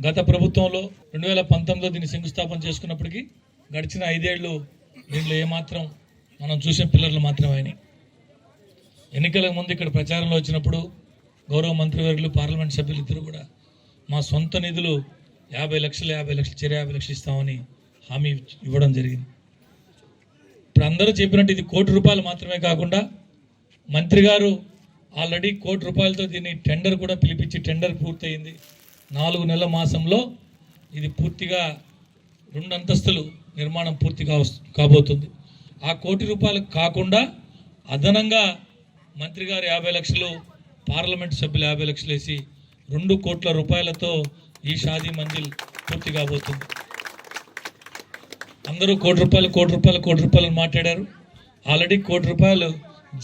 గత ప్రభుత్వంలో రెండు వేల పంతొమ్మిదిలో దీన్ని శంకుస్థాపన చేసుకున్నప్పటికీ గడిచిన ఐదేళ్ళు దీంట్లో ఏమాత్రం మనం చూసిన పిల్లర్లు మాత్రమే ఎన్నికలకు ముందు ఇక్కడ ప్రచారంలో వచ్చినప్పుడు గౌరవ మంత్రివర్యులు పార్లమెంట్ సభ్యులు ఇద్దరు కూడా మా సొంత నిధులు యాభై లక్షలు యాభై లక్షలు చెరు యాభై లక్షలు ఇస్తామని హామీ ఇవ్వడం జరిగింది. ఇప్పుడు అందరూ చెప్పినట్టు ఇది కోటి రూపాయలు మాత్రమే కాకుండా మంత్రి గారు ఆల్రెడీ కోటి రూపాయలతో దీన్ని టెండర్ కూడా పిలిపించి టెండర్ పూర్తయింది. నాలుగు నెలల మాసంలో ఇది పూర్తిగా రెండు అంతస్తులు నిర్మాణం పూర్తి కాబోతుంది. ఆ కోటి రూపాయలు కాకుండా అదనంగా మంత్రి గారు యాభై లక్షలు పార్లమెంట్ సభ్యులు యాభై లక్షలు వేసి రెండు కోట్ల రూపాయలతో ఈ షాదీ మంజిల్ పూర్తి కాబోతుంది. అందరూ కోటి రూపాయలు కోటి రూపాయలు కోటి రూపాయలు మాట్లాడారు. ఆల్రెడీ కోటి రూపాయలు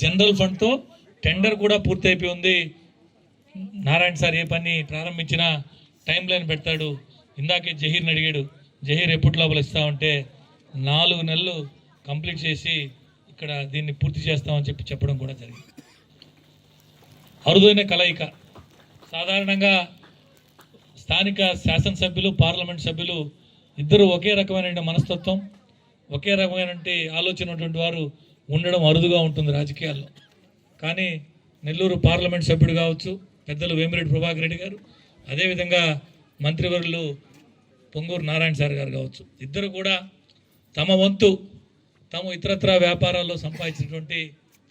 జనరల్ ఫండ్తో టెండర్ కూడా పూర్తయిపోయి ఉంది నారాయణ సార్ ఏ పని ప్రారంభించినా టైం లైన్ పెడతాడు. ఇందాకే జహీర్ని అడిగాడు. జహీర్ ఎప్పటి లోపల ఇస్తా ఉంటే నాలుగు నెలలు కంప్లీట్ చేసి ఇక్కడ దీన్ని పూర్తి చేస్తామని చెప్పి చెప్పడం కూడా జరిగింది. అరుదైన కలయిక. సాధారణంగా స్థానిక శాసనసభ్యులు పార్లమెంట్ సభ్యులు ఇద్దరు ఒకే రకమైన మనస్తత్వం ఒకే రకమైన ఆలోచన ఉన్నటువంటి వారు ఉండడం అరుదుగా ఉంటుంది రాజకీయాల్లో. కానీ నెల్లూరు పార్లమెంట్ సభ్యుడు కావచ్చు పెద్దలు వేమిరెడ్డి ప్రభాకర్ రెడ్డి గారు అదేవిధంగా మంత్రివర్యులు పొంగూరు నారాయణ సార్ గారు కావచ్చు. ఇద్దరు కూడా తమ వంతు తాము ఇతరత్ర వ్యాపారాల్లో సంపాదించినటువంటి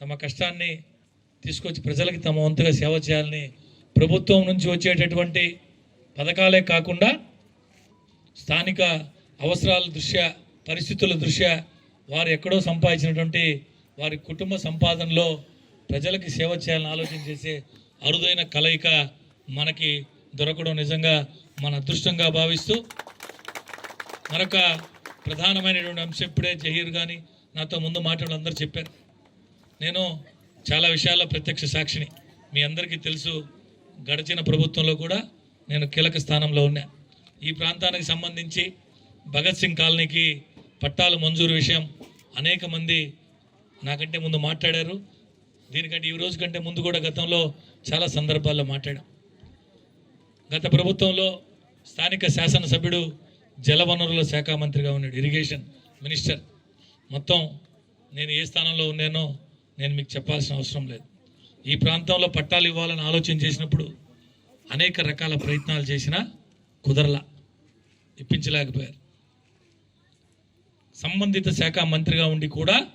తమ కష్టాన్ని తీసుకొచ్చి ప్రజలకి తమ వంతుగా సేవ చేయాలని ప్రభుత్వం నుంచి వచ్చేటటువంటి పథకాలే కాకుండా స్థానిక అవసరాల దృష్ట్యా పరిస్థితుల దృష్ట్యా వారు ఎక్కడో సంపాదించినటువంటి వారి కుటుంబ సంపాదనలో ప్రజలకి సేవ చేయాలని ఆలోచన చేసే అరుదైన కలయిక మనకి దొరకడం నిజంగా మన అదృష్టంగా భావిస్తూ మరొక ప్రధానమైనటువంటి అంశం ఇప్పుడే జహీర్ కానీ నాతో ముందు మాట్లాడు అందరూ చెప్పారు. నేను చాలా విషయాల్లో ప్రత్యక్ష సాక్షిని. మీ అందరికీ తెలుసు గడిచిన ప్రభుత్వంలో కూడా నేను కీలక స్థానంలో ఉన్నా. ఈ ప్రాంతానికి సంబంధించి భగత్ సింగ్ కాలనీకి పట్టాలు మంజూరు విషయం అనేక మంది నాకంటే ముందు మాట్లాడారు. దీనికంటే ఈ రోజు కంటే ముందు కూడా గతంలో చాలా సందర్భాల్లో మాట్లాడాం. గత ప్రభుత్వంలో స్థానిక శాసనసభ్యుడు జలవనరుల శాఖ మంత్రిగా ఉన్నాడు ఇరిగేషన్ మినిస్టర్. మొత్తం నేను ఏ స్థానంలో ఉన్నానో నేను మీకు చెప్పాల్సిన అవసరం లేదు. ఈ ప్రాంతంలో పట్టాలు ఇవ్వాలని ఆలోచన చేసినప్పుడు అనేక రకాల ప్రయత్నాలు చేసినా కుదరలా ఇప్పించలేకపోయారు. సంబంధిత శాఖ మంత్రిగా ఉండి కూడా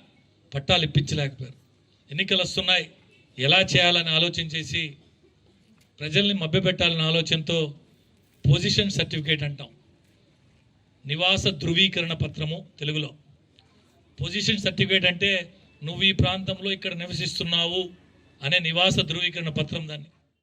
పట్టాలు ఇప్పించలేకపోయారు. ఎన్నికలు వస్తున్నాయి ఎలా చేయాలని ఆలోచన చేసి ప్రజల్ని మభ్యపెట్టాలనే ఆలోచనతో పొజిషన్ సర్టిఫికేట్ అంటాం. నివాస ధృవీకరణ పత్రము తెలుగులో. పొజిషన్ సర్టిఫికేట్ అంటే నువ్వు ఈ ప్రాంతంలో ఇక్కడ నివసిస్తున్నావు అనే నివాస ధృవీకరణ పత్రం దాన్ని.